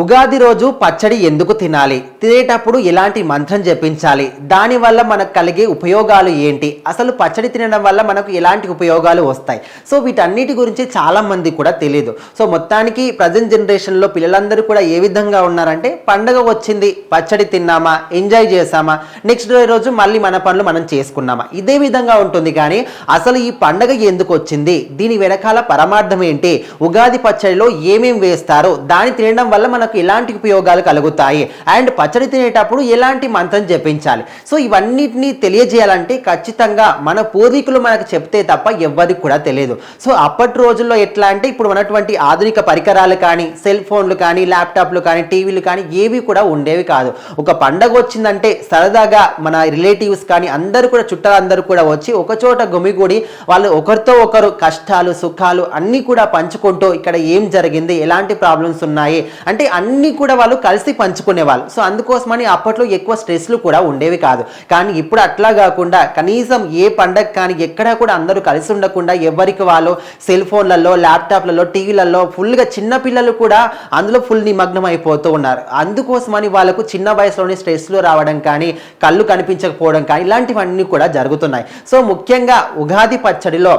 ఉగాది రోజు పచ్చడి ఎందుకు తినాలి? తినేటప్పుడు ఎలాంటి మంత్రం జపించాలి? దానివల్ల మనకు కలిగే ఉపయోగాలు ఏంటి? అసలు పచ్చడి తినడం వల్ల మనకు ఎలాంటి ఉపయోగాలు వస్తాయి? సో వీటన్నిటి గురించి చాలామంది కూడా తెలియదు సో మొత్తానికి ప్రజెంట్ జనరేషన్లో పిల్లలందరూ కూడా ఏ విధంగా ఉన్నారంటే పండగ వచ్చింది పచ్చడి తిన్నామా ఎంజాయ్ చేసామా నెక్స్ట్ డే రోజు మళ్ళీ మన పనులు మనం చేసుకున్నామా? ఇదే విధంగా ఉంటుంది కానీ అసలు ఈ పండగ ఎందుకు వచ్చింది? దీని వెనకాల పరమార్థం ఏంటి? ఉగాది పచ్చడిలో ఏమేమి వేస్తారో దాన్ని తినడం వల్ల మనకు ఎలాంటి ఉపయోగాలు కలుగుతాయి? అండ్ పచ్చడి తినేటప్పుడు ఎలాంటి మంత్రం జపించాలి? సో ఇవన్నిటిని తెలియజేయాలంటే ఖచ్చితంగా మన పూర్వీకులు మనకు చెప్తే తప్ప ఎవ్వరికి కూడా తెలియదు. సో అప్పటి రోజుల్లో ఎట్లా అంటే ఇప్పుడు ఉన్నటువంటి ఆధునిక పరికరాలు కానీ సెల్ ఫోన్లు కానీ ల్యాప్టాప్లు కానీ టీవీలు కానీ ఏవి కూడా ఉండేవి కాదు. ఒక పండగ వచ్చిందంటే సరదాగా మన రిలేటివ్స్ కానీ అందరూ కూడా చుట్టాలందరూ కూడా వచ్చి ఒక చోట గుమిగూడి వాళ్ళు ఒకరితో ఒకరు కష్టాలు సుఖాలు అన్నీ కూడా పంచుకుంటూ ఇక్కడ ఏం జరిగింది? ఎలాంటి ప్రాబ్లమ్స్ ఉన్నాయి? అంటే అన్నీ కూడా వాళ్ళు కలిసి పంచుకునేవాళ్ళు. సో అందుకోసమని అప్పట్లో ఎక్కువ స్ట్రెస్లు కూడా ఉండేవి కాదు. కానీ ఇప్పుడు అట్లా కాకుండా కనీసం ఏ పండగ కానీ ఎక్కడా కూడా అందరూ కలిసి ఉండకుండా ఎవరికి వాళ్ళు సెల్ ఫోన్లలో ల్యాప్టాప్లలో టీవీలలో ఫుల్గా చిన్న పిల్లలు కూడా అందులో ఫుల్ నిమగ్నం అయిపోతూ ఉన్నారు. అందుకోసమని వాళ్ళకు చిన్న వయసులోనే స్ట్రెస్లు రావడం కానీ కళ్ళు కనిపించకపోవడం కానీ ఇలాంటివన్నీ కూడా జరుగుతున్నాయి. సో ముఖ్యంగా ఉగాది పచ్చడిలో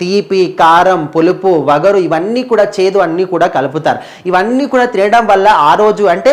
తీపి కారం పులుపు వగరు ఇవన్నీ కూడా చేదు అన్నీ కూడా కలుపుతారు. ఇవన్నీ కూడా తినడం వల్ల ఆ రోజు అంటే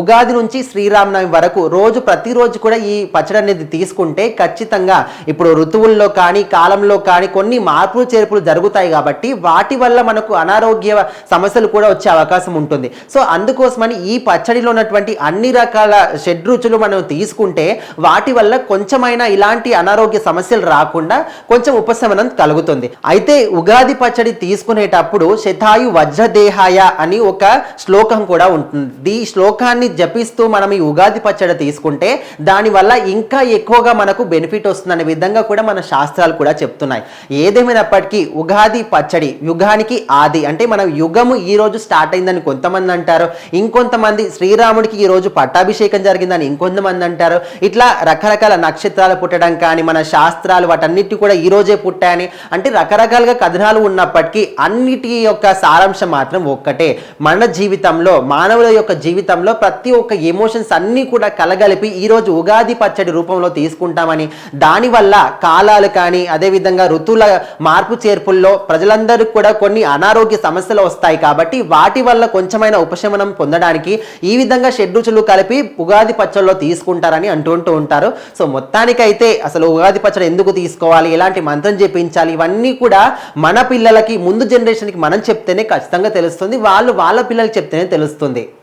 ఉగాది నుంచి శ్రీరామనవమి వరకు రోజు ప్రతిరోజు కూడా ఈ పచ్చడి అనేది తీసుకుంటే ఖచ్చితంగా ఇప్పుడు ఋతువుల్లో కానీ కాలంలో కానీ కొన్ని మార్పులు చేర్పులు జరుగుతాయి కాబట్టి వాటి వల్ల మనకు అనారోగ్య సమస్యలు కూడా వచ్చే అవకాశం ఉంటుంది. సో అందుకోసమని ఈ పచ్చడిలో ఉన్నటువంటి అన్ని రకాల షడ్రుచులు మనం తీసుకుంటే వాటి వల్ల కొంచెమైనా ఇలాంటి అనారోగ్య సమస్యలు రాకుండా కొంచెం ఉపశమనం కలుగుతుంది. అయితే ఉగాది పచ్చడి తీసుకునేటప్పుడు శతాయు వజ్రదేహాయ అని ఒక శ్లోకం కూడా ఉంటుంది. ఈ శ్లోకాన్ని జపిస్తూ మనం ఈ ఉగాది పచ్చడి తీసుకుంటే దానివల్ల ఇంకా ఎక్కువగా మనకు బెనిఫిట్ వస్తుందనే విధంగా కూడా మన శాస్త్రాలు కూడా చెప్తున్నాయి. ఏదేమైనప్పటికీ ఉగాది పచ్చడి యుగానికి ఆది అంటే మన యుగము ఈ రోజు స్టార్ట్ అయిందని కొంతమంది అంటారు. ఇంకొంతమంది శ్రీరాముడికి ఈ రోజు పట్టాభిషేకం జరిగిందని ఇంకొంతమంది అంటారు. ఇట్లా రకరకాల నక్షత్రాలు పుట్టడం కానీ మన శాస్త్రాలు వాటన్నిటి కూడా ఈ రోజే పుట్టాయని అంటే రకరకాలుగా కథనాలు ఉన్నప్పటికీ అన్నిటి యొక్క సారాంశం మాత్రం ఒక్కటే. మన జీవితం జీవితంలో మానవుల యొక్క జీవితంలో ప్రతి ఒక్క ఎమోషన్స్ అన్నీ కూడా కలగలిపి ఈ రోజు ఉగాది పచ్చడి రూపంలో తీసుకుంటామని దానివల్ల కాలాలు కానీ అదేవిధంగా ఋతువుల మార్పు చేర్పుల్లో ప్రజలందరికీ కూడా కొన్ని అనారోగ్య సమస్యలు వస్తాయి కాబట్టి వాటి వల్ల కొంచెమైన ఉపశమనం పొందడానికి ఈ విధంగా షెడ్రుచులు కలిపి ఉగాది పచ్చడిలో తీసుకుంటారని అంటుంటూ ఉంటారు. సో మొత్తానికైతే అసలు ఉగాది పచ్చడి ఎందుకు తీసుకోవాలి ఎలాంటి మంత్రం చెప్పించాలి ఇవన్నీ కూడా మన పిల్లలకి ముందు జనరేషన్కి మనం చెప్తేనే ఖచ్చితంగా తెలుస్తుంది. వాళ్ళు వాళ్ళ పిల్లలకి చెప్తేనే తెలుస్తుంది